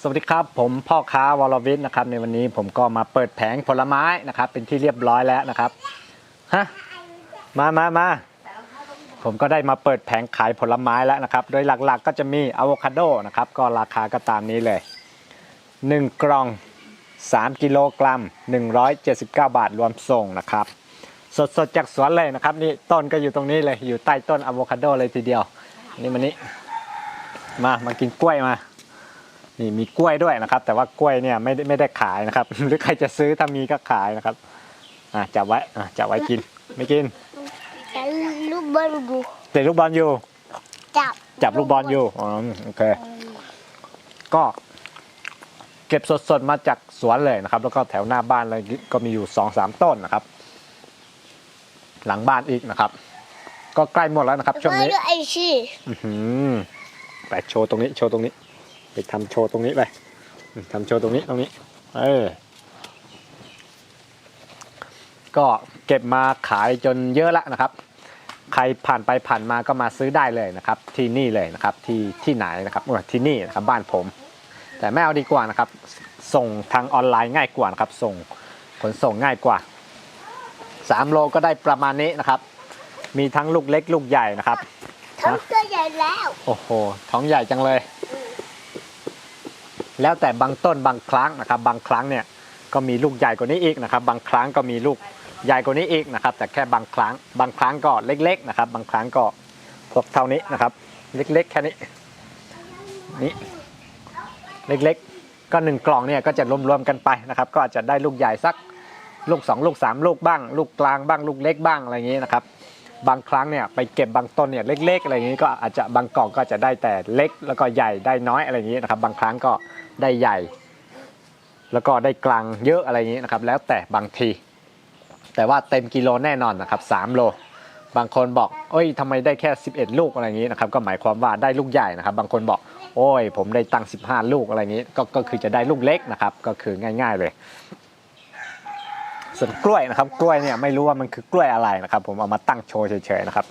สวัสดีครับ ผมพ่อค้าวรวิทย์นะครับในวันนี้ผมก็มาเปิดแผงผลไม้นะครับ เป็นที่เรียบร้อยแล้วนะครับฮะมามามาผมก็ได้มาเปิดแผงขายผลไม้แล้วนะครับ โดยหลักๆก็จะมีอะโวคาโดนะครับ ก็ราคาก็ตามนี้เลย 1 กล่อง 3 กิโลกรัม 179 บาทรวมส่งนะครับ สดๆจากสวนเลยนะครับนี่ต้นก็อยู่ตรงนี้เลยอยู่ใต้ต้นอะโวคาโดเลยทีเดียว นี่มันนี้มามากินกล้วยมา นี่มีกล้วยด้วยนะครับ แต่ว่ากล้วยเนี่ยไม่ได้ไม่ได้ขายนะครับ หรือใครจะซื้อถ้ามีก็ขายนะครับอะจับไว้อะจับไว้กิน ไม่กิน แต่ลูกบอลอยู่เตะลูกบอลอยู่ จับจับลูกบอลอยู่อ๋อโอเค ก็ เก็บสดๆมาจากสวนเลยนะครับ แล้วก็แถวหน้าบ้านเลยก็มีอยู่สองสามต้นนะครับ หลังบ้านอีกนะครับ ก็ใกล้หมดแล้วนะครับช่วงนี้ก็ไอชี่อื้อหือไปโชว์ตรงนี้โชว์ตรงนี้ ไปทำโชว์ตรงนี้ไปทำโชว์ตรงนี้ตรงนี้ เออ ก็เก็บมาขายจนเยอะแล้วนะครับ ใครผ่านไปผ่านมาก็มาซื้อได้เลยนะครับ ที่นี่เลยนะครับ ที่ที่ไหนนะครับเออที่นี่นะครับบ้านผม แต่ไม่เอาดีกว่านะครับ ส่งทางออนไลน์ง่ายกว่านะครับ ส่งขนส่งง่ายกว่า3โลก็ได้ประมาณนี้นะครับ มีทั้งลูกเล็กลูกใหญ่นะครับท้องตัวใหญ่แล้ว โอ้โห ท้องใหญ่จังเลย แล้วแต่บางต้นบางครั้งนะครับ บางครั้งเนี่ยก็มีลูกใหญ่กว่านี้อีกนะครับ บางครั้งก็มีลูกใหญ่กว่านี้อีกนะครับ แต่แค่บางครั้ง บางครั้งก็เล็กๆนะครับ บางครั้งก็พวกเท่านี้นะครับ เล็กๆ แค่นี้นี่เล็กๆ ก็หนึ่งกล่องเนี่ยก็จะรวมๆกันไปนะครับ ก็อาจจะได้ลูกใหญ่สักลูกสองลูกสามลูกบ้าง ลูกกลางบ้าง ลูกเล็กบ้างอะไรอย่างนี้นะครับ บางครั้งเนี่ยไปเก็บบางต้นเนี่ยเล็ก ๆ อะไรอย่างนี้ก็อาจจะบางกล่องก็จะได้แต่เล็ก แล้วก็ใหญ่ได้น้อยอะไรอย่างนี้นะครับ บางครั้งก็ได้ใหญ่ แล้วก็ได้กลางเยอะอะไรอย่างนี้นะครับ แล้วแต่บางที แต่ว่าเต็มกิโลแน่นอนนะครับ3โลบางคนบอกเอ้ยทำไมได้แค่ 11 ลูกอะไรอย่างนี้นะครับ ก็หมายความว่าได้ลูกใหญ่นะครับ บางคนบอก โอ้ย ผมได้ตัง 15 ลูกอะไรอย่างนี้ ก็ก็คือจะได้ลูกเล็กนะครับ ก็คือง่าย ๆเลย ส่วนกล้วยนะครับกล้วยเนี่ยไม่รู้ว่ามันคือกล้วยอะไรนะครับ ผมเอามาตั้งโชว์เฉยๆนะครับ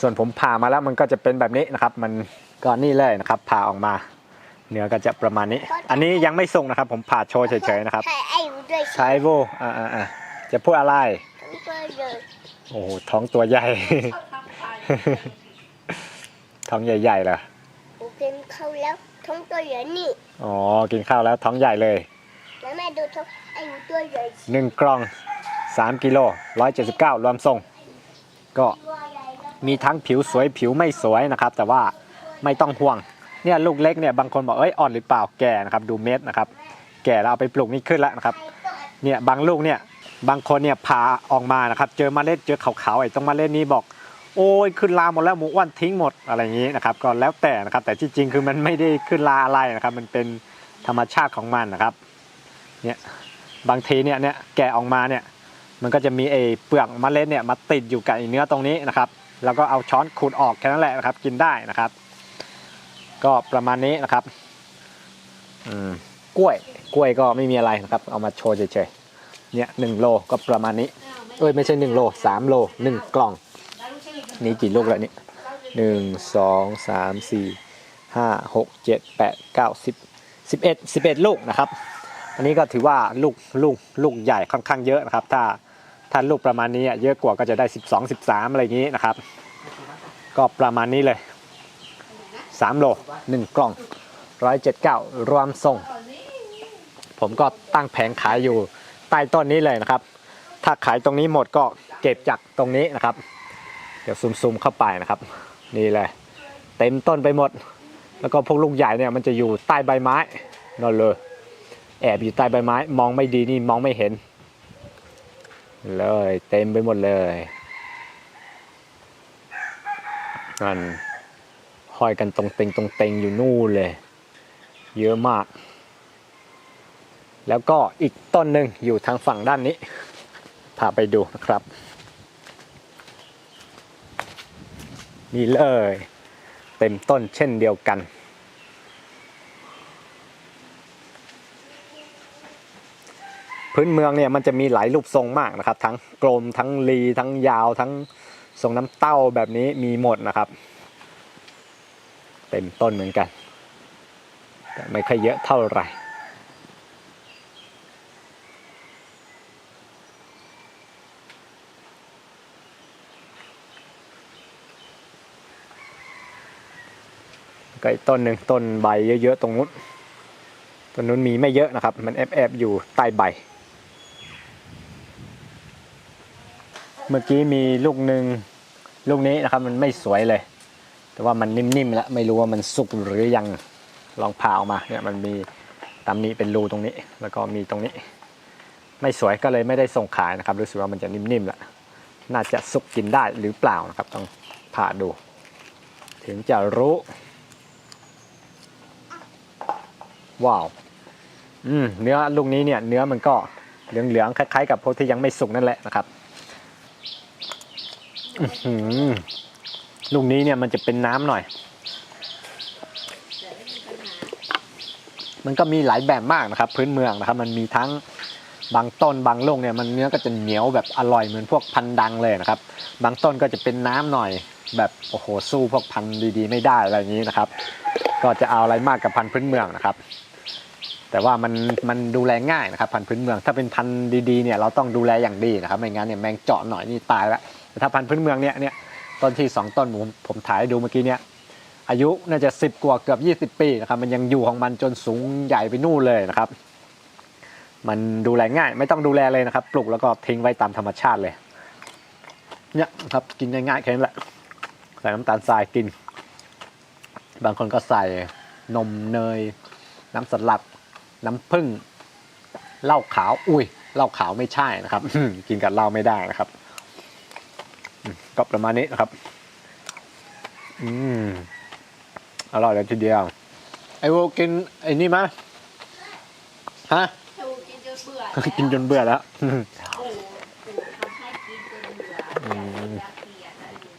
ส่วนผมผ่ามาแล้วมันก็จะเป็นแบบนี้นะครับ มันก็นี่เลยนะครับผ่าออกมาเนื้อก็จะประมาณนี้ อันนี้ยังไม่ส่งนะครับ ผมผ่าโชว์เฉยๆนะครับ ใช่ไอ้ด้วยใช้โวอ่าอ่าจะพูดอะไรท้องตัวใหญ่โอ้โหท้องตัวใหญ่ ท้องใหญ่ๆเหรอโอเคเข้าแล้วท้องตัวใหญ่นี่ อ๋อ กินข้าวแล้วท้องใหญ่เลย แล้วแม่ดูท้องไอ้ตัวใหญ่หนึ่งกล่อง3กิโล179รวมส่ง ก็มีทั้งผิวสวยผิวไม่สวยนะครับ แต่ว่าไม่ต้องห่วง เนี่ยลูกเล็กเนี่ยบางคนบอกเอ้ยอ่อนหรือเปล่าแก่นะครับ ดูเม็ดนะครับ แก่แล้วเอาไปปลูกนี่ขึ้นแล้วนะครับ เนี่ยบางลูกเนี่ยบางคนเนี่ยผ่าออกมานะครับ เจอเมล็ดเจอขาวๆไอ้ตรงเมล็ดนี้บอก โอ้ยขึ้นลาหมดแล้วหมูอ้วนทิ้งหมดอะไรอย่างนี้นะครับ ก็แล้วแต่นะครับ แต่ที่จริงคือมันไม่ได้ขึ้นลาอะไรนะครับ มันเป็นธรรมชาติของมันนะครับ เนี่ยบางทีเนี่ยเนี่ยแกะออกมาเนี่ยมันก็จะมีไอ้เปลือกมเมล็ดเนี่ยมาติดอยู่กับไอ้เนื้อตรงนี้นะครับแล้วก็เอาช้อนขูดออกแค่นั้นแหละนะครับ กินได้นะครับ ก็ประมาณนี้นะครับอืมกล้วยกล้วยก็ไม่มีอะไรนะครับ เอามาโชว์เฉยๆเนี่ยหนึ่งโลก็ประมาณนี้เอ้ยไม่ใช่หนึ่งโลสามโลหนึ่งกล่อง นี่กี่ลูกแล้วนี่หนึ่งสองสามสี่ห้าหกเจ็ดแปดเก้าสิบสิบเอ็ดสิบเอ็ดลูกนะครับ อันนี้ก็ถือว่าลูกลูกลูกใหญ่ค่อนข้างเยอะนะครับ ถ้าถ้าลูกประมาณนี้เยอะกว่าก็จะได้ 12 13 อะไรอย่างนี้นะครับ ก็ประมาณนี้เลย 3 โล 1 กล่อง 179 รวมส่ง ผมก็ตั้งแผงขายอยู่ใต้ต้นนี้เลยนะครับ ถ้าขายตรงนี้หมดก็เก็บจากตรงนี้นะครับ เดี๋ยวซูมๆเข้าไปนะครับ นี่เลยเต็มต้นไปหมด แล้วก็พวกลูกใหญ่เนี่ยมันจะอยู่ใต้ใบไม้นั่นเลย แอบอยู่ใต้ใบไม้ มองไม่ดีนี่มองไม่เห็น เลยเต็มไปหมดเลยนั่นห้อยกันตรงเต็งตรงเต็งอยู่นู่นเลย เยอะมาก แล้วก็อีกต้นหนึ่งอยู่ทางฝั่งด้านนี้ พาไปดูนะครับ นี่เลย เต็มต้นเช่นเดียวกัน พื้นเมืองเนี่ยมันจะมีหลายรูปทรงมากนะครับ ทั้งกลมทั้งรีทั้งยาวทั้งทรงน้ำเต้าแบบนี้มีหมดนะครับ เต็มต้นเหมือนกันแต่ไม่ค่อยเยอะเท่าไหร่ก็อีกต้นหนึ่งต้นใบเยอะๆตรงนู้นต้นนู้นมีไม่เยอะนะครับ มันแอบๆอยู่ใต้ใบ เมื่อกี้มีลูกหนึ่งลูกนี้นะครับมันไม่สวยเลย แต่ว่ามันนิ่มๆแล้วไม่รู้ว่ามันสุกหรือยังลองผ่าออกมาเนี่ยมันมีตำหนี้เป็นรูตรงนี้ แล้วก็มีตรงนี้ ไม่สวยก็เลยไม่ได้ส่งขายนะครับ รู้สึกว่ามันจะนิ่มๆแล้วน่าจะสุกกินได้หรือเปล่านะครับ ต้องผ่าดู ถึงจะรู้ ว้าวอืมเนื้อลูกนี้เนี่ยเนื้อมันก็เหลืองๆคล้ายๆ กับพวกที่ยังไม่สุกนั่นแหละนะครับ ลูกนี้เนี่ยมันจะเป็นน้ำหน่อย มันก็มีหลายแบบมากนะครับ พื้นเมืองนะครับ มันมีทั้งบางต้นบางลูกเนี่ยมันเนื้อก็จะเหนียวแบบอร่อยเหมือนพวกพันดังเลยนะครับ บางต้นก็จะเป็นน้ำหน่อย แบบโอ้โหสู้พวกพันดีๆ ไม่ได้อะไรอย่างนี้นะครับ ก็จะเอาอะไรมากกับพันพื้นเมืองนะครับ แต่ว่ามันมันดูแลง่ายนะครับ พันพื้นเมือง ถ้าเป็นพันดีๆเนี่ยเราต้องดูแลอย่างดีนะครับไม่งั้นเนี่ยแมงเจาะหน่อยนี่ตายแล้ว ถ้าพันธุ์พื้นเมืองเนี่ยเนี่ยต้นที่สองต้นผมผมถ่ายดูเมื่อกี้เนี่ยอายุน่าจะสิบกว่าเกือบ 20 ปีนะครับมันยังอยู่ของมันจนสูงใหญ่ไปนู่นเลยนะครับ มันดูแลง่ายไม่ต้องดูแลเลยนะครับ ปลูกแล้วก็ทิ้งไว้ตามธรรมชาติเลยเนี่ยครับกินง่ายๆแค่นั้นแหละใส่น้ำตาลทรายกิน บางคนก็ใส่นมเนย น้ำสลัดน้ำผึ้งเหล้าขาว อุ้ยเหล้าขาวไม่ใช่นะครับ กินกับเหล้าไม่ได้นะครับ ก็ประมาณนี้นะครับ อืม อร่อยเลยทีเดียว ไอ้โวกินไอ้นี่มะฮะดูกินจนเบื่อกินจนเบื่อแล้วปู่ปู่ทำให้กินจนเบื่ออืมอยากเกลียดอะไรอยู่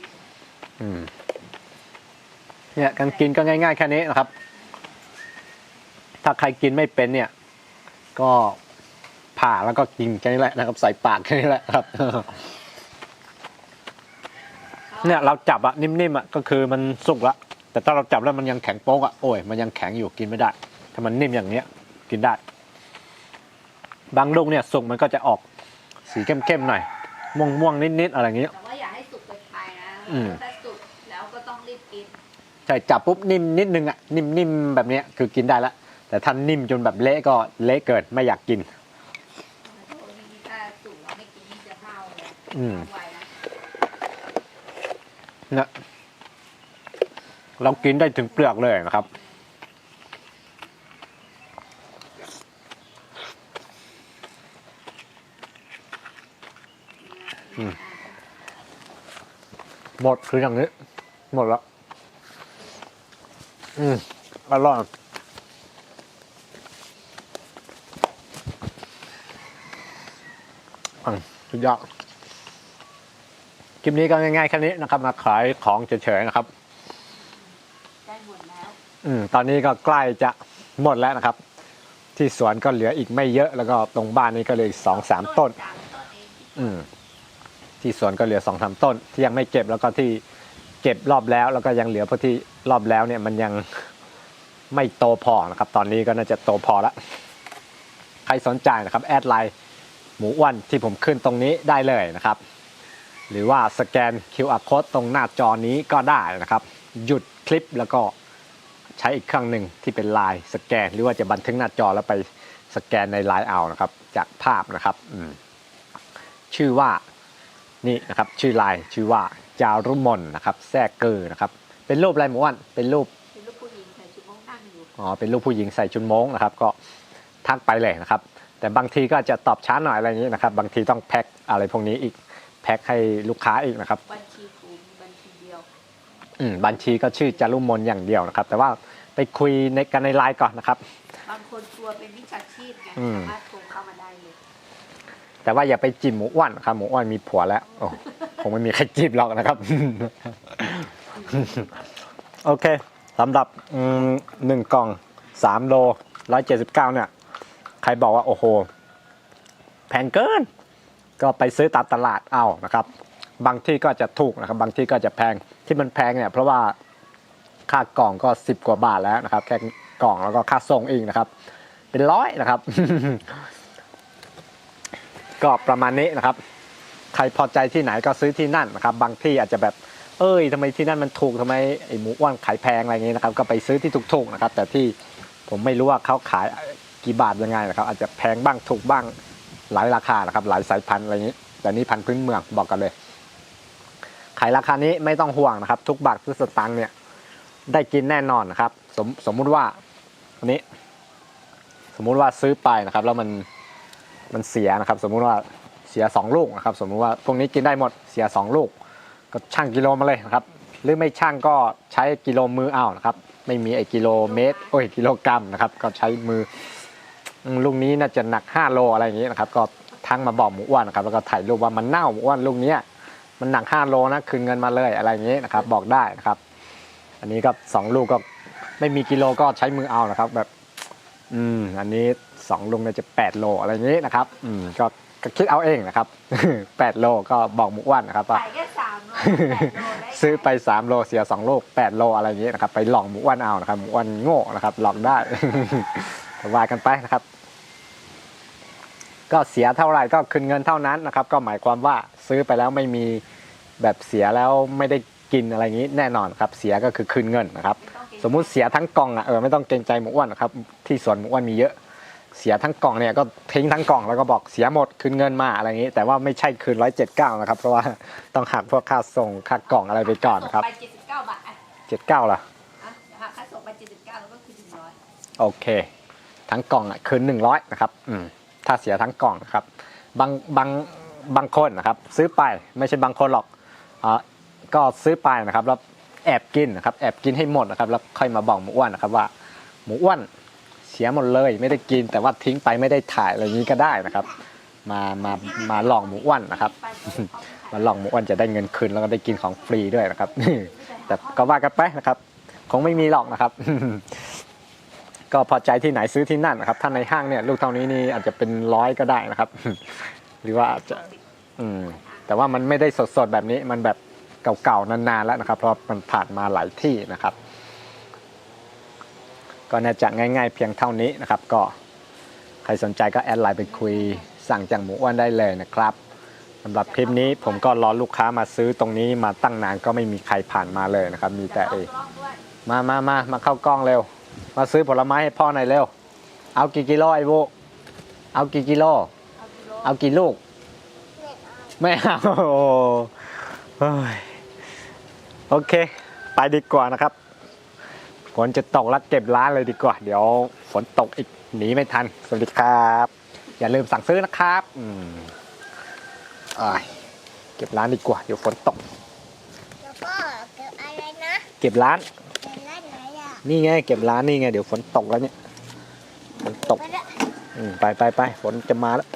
อืม เนี่ยการกินก็ง่ายๆแค่นี้นะครับ ถ้าใครกินไม่เป็นเนี่ย ก็ผ่าแล้วก็กินแค่นี้แหละนะครับ ใส่ปากแค่นี้แหละครับ เนี่ยเราจับอะนิ่มๆอะก็คือมันสุกละแต่ถ้าเราจับแล้วมันยังแข็งโป๊กอะโอ้ยมันยังแข็งอยู่กินไม่ได้ ถ้ามันนิ่มอย่างเนี้ยกินได้ บางลูกเนี่ยสุกมันก็จะออกสีเข้มๆหน่อยม่วงๆนิดๆอะไรอย่างเงี้ยแต่ว่าอย่าให้สุกเกินไปนะอืมถ้าสุกแล้วก็ต้องรีบกินใช่จับปุ๊บนิ่มนิดนึงอะนิ่มนิ่มแบบเนี้ยคือกินได้ละแต่ถ้านิ่มจนแบบเละก็เละเกินไม่อยากกินถ้าถ้าสุกแล้วไม่ กินนี่จะเมาเลยเรากินได้ถึงเปลือกเลยนะครับ หมดคืออย่างนี้ หมดแล้ว อืมอร่อยอืมสุดยอด คลิปนี้ก็ง่ายๆแค่นี้นะครับ มาขายของเฉยๆนะครับได้หมดแล้วอืมตอนนี้ก็ใกล้จะหมดแล้วนะครับ ที่สวนก็เหลืออีกไม่เยอะแล้วก็ตรงบ้านนี้ก็เหลยสองสามต้น สามต้นเองอืมที่สวนก็เหลือสองสามต้น ที่ยังไม่เก็บแล้วก็ที่เก็บรอบแล้ว แล้วก็ยังเหลือเพราะที่รอบแล้วเนี่ยมันยังไม่โตพอนะครับ ตอนนี้ก็น่าจะโตพอแล้วใครสนใจนะครับ แอดไลน์หมูอ้วนที่ผมขึ้นตรงนี้ได้เลยนะครับ หรือว่าสแกน QR code ตรงหน้าจอนี้ก็ได้นะครับ หยุดคลิปแล้วก็ใช้อีกเครื่องหนึ่งที่เป็นไลน์สแกน หรือว่าจะบันทึกหน้าจอแล้วไปสแกนในไลน์เอานะครับ จากภาพนะครับอืมชื่อว่านี่นะครับชื่อไลน์ชื่อว่าจารุมนนะครับแทรกเกอร์นะครับ เป็นรูปอะไรหมูอ้วนเป็นรูปเป็นลูกผู้หญิงใส่ชุดม่วงนั่งอยู่อ๋อเป็นรูปผู้หญิงใส่ชุดโม้งนะครับ ก็ทักไปเลยนะครับ แต่บางทีก็จะตอบช้าหน่อยอะไรอย่างนี้นะครับ บางทีต้องแพ็คอะไรพวกนี้อีกแพ็คให้ลูกค้าอีกนะครับบัญชีกูมีบัญชีเดียวอืมบัญชีก็ชื่อจารุมนอย่างเดียวนะครับ แต่ว่าไปคุยในกันในไลน์ก่อนนะครับ บางคนกลัวเป็นวิชาชีพไงอืม สามารถโทรเข้ามาได้เลยแต่ว่าอย่าไปจีบหมูอ้วนครับหมูอ้วนมีผัวแล้วโอ้คงไม่มีใครจีบหรอกนะครับ โอเคสำหรับอืมหนึ่งกล่องสามโลร้อยเจ็ดสิบเก้าเนี่ย ใครบอกว่า โอ้โห แพงเกิน ก็ไปซื้อตามตลาดเอานะครับ บางที่ก็จะถูกนะครับ บางที่ก็จะแพงที่มันแพงเนี่ยเพราะว่าค่ากล่องก็สิบกว่าบาทแล้วนะครับ แค่กล่องแล้วก็ค่าส่งอีกนะครับ เป็นร้อยนะครับ ก็ประมาณนี้นะครับ ใครพอใจที่ไหนก็ซื้อที่นั่นนะครับ บางที่อาจจะแบบเอ้ยทำไมที่นั่นมันถูกทำไมไอหมูอ้วนขายแพงอะไรอย่างนี้นะครับ ก็ไปซื้อที่ถูกๆนะครับ แต่ที่ผมไม่รู้ว่าเขาขายกี่บาทยังไงนะครับ อาจจะแพงบ้างถูกบ้าง หลายราคานะครับหลายสายพันธุ์อะไรนี้ แต่นี่พันธุ์พื้นเมืองบอกกันเลย ขายราคานี้ไม่ต้องห่วงนะครับ ทุกบาททุกสตางค์เนี่ยได้กินแน่นอนนะครับ สมสมมุติว่าอันนี้ สมมุติว่าซื้อไปนะครับ แล้วมันมันเสียนะครับ สมมุติว่าเสียสองลูกนะครับ สมมุติว่าพวกนี้กินได้หมดเสียสองลูก ก็ช่างกิโลมาเลยนะครับ หรือไม่ช่างก็ใช้กิโลมือเอานะครับ ไม่มีไอ้กิโลเมตรโอ้ยกิโลกรัมนะครับ ก็ใช้มือ ลูกนี้น่าจะหนัก5โลอะไรอย่างนี้นะครับ ก็ทั้งมาบอกหมูอ้วนนะครับแล้วก็ถ่ายรูปว่ามันเน่าหมูอ้วนลูกเนี้ยมันหนัก5โลนะคืนเงินมาเลยอะไรอย่างนี้นะครับ บอกได้นะครับ อันนี้ก็สองลูกก็ไม่มีกิโลก็ใช้มือเอานะครับ แบบ อืม อันนี้สองลูกน่าจะ8โลอะไรอย่างนี้นะครับ อืมก็ก็คิดเอาเองนะครับ8โลก็บอกหมูอ้วนนะครับว่าขายแค่สามโลแปดโลได้ซื้อไป3โลเสีย2โล8โลอะไรอย่างนี้นะครับ ไปหลอกหมูอ้วนเอานะครับหมูอ้วนโง่นะครับหลอกได้ก็ ว่ากันไปนะครับ ก็เสียเท่าไหร่ก็คืนเงินเท่านั้นนะครับ ก็หมายความว่าซื้อไปแล้วไม่มีแบบเสียแล้วไม่ได้กินอะไรอย่างนี้แน่นอนครับเสียก็คือคืนเงินนะครับ สมมุติเสียทั้งกล่องอะเออไม่ต้องเกรงใจหมูอ้วนนะครับที่สวนหมูอ้วนมีเยอะ เสียทั้งกล่องเนี่ยก็ทิ้งทั้งกล่องแล้วก็บอกเสียหมดคืนเงินมาอะไรอย่างนี้ แต่ว่าไม่ใช่คืนร้อยเจ็ดเก้านะครับ เพราะว่าต้องหักพวกค่าส่งค่ากล่องอะไรไปก่อนนะครับไปเจ็ดสิบเก้าบาทอะเจ็ดเก้าล่ะอะเดี๋ยวหักค่าส่งไปเจ็ดสิบเก้าแล้วก็คือหนึ่งร้อยโอเค ทั้งกล่องอะคืนหนึ่งร้อยนะครับอืมถ้าเสียทั้งกล่องนะครับบางบางบางคนนะครับ ซื้อไปไม่ใช่บางคนหรอกอ่าก็ซื้อไปนะครับแล้วแอบกินนะครับแอบกินให้หมดนะครับแล้วค่อยมาบอกหมูอ้วนนะครับว่า หมูอ้วนเสียหมดเลย ไม่ได้กินแต่ว่าทิ้งไปไม่ได้ถ่ายอะไรนี้ก็ได้นะครับ มามามาหลอกหมูอ้วนนะครับ มาหลอกหมูอ้วนจะได้เงินคืนแล้วก็ได้กินของฟรีด้วยนะครับแต่ก็ว่ากันไปนะครับ คงไม่มีหรอกนะครับ ก็พอใจที่ไหนซื้อที่นั่นนะครับ ถ้าในห้างเนี่ยลูกเท่านี้นี่อาจจะเป็นร้อยก็ได้นะครับ หรือว่าอาจจะอืมแต่ว่ามันไม่ได้สดๆแบบนี้มันแบบเก่าๆนานๆแล้วนะครับ เพราะมันผ่านมาหลายที่นะครับ ก็น่าจะง่าย ๆ เพียงเท่านี้นะครับ ก็ใครสนใจก็แอดไลน์ไปคุยสั่งจากหมูอ้วนได้เลยนะครับสำหรับคลิปนี้ผมก็รอลูกค้ามาซื้อตรงนี้มาตั้งนานก็ไม่มีใครผ่านมาเลยนะครับ มีแต่เอมามามามาเข้ากล้องเร็ว มาซื้อผลไม้ให้พ่อหน่อยเร็ว เอากี่กิโลไอ้โวเอากี่กิโลเอากิโล เอากี่ลูก ไม่เอาโอ้เฮ้ยโอเค ไปดีกว่านะครับฝนจะตกแล้วเก็บร้านเลยดีกว่า เดี๋ยวฝนตกอีกหนีไม่ทัน สวัสดีครับ อย่าลืมสั่งซื้อนะครับอืมอ้ายเก็บร้านดีกว่า เดี๋ยวฝนตก แล้วก็เกิดอะไรนะ เก็บร้านเกิดร้านไห นอะนี่ไงเก็บร้านนี่ไงเดี๋ยวฝนตกแล้วเนี่ยฝนตกไปละอืมไปไปไปฝนจะมาแล้ว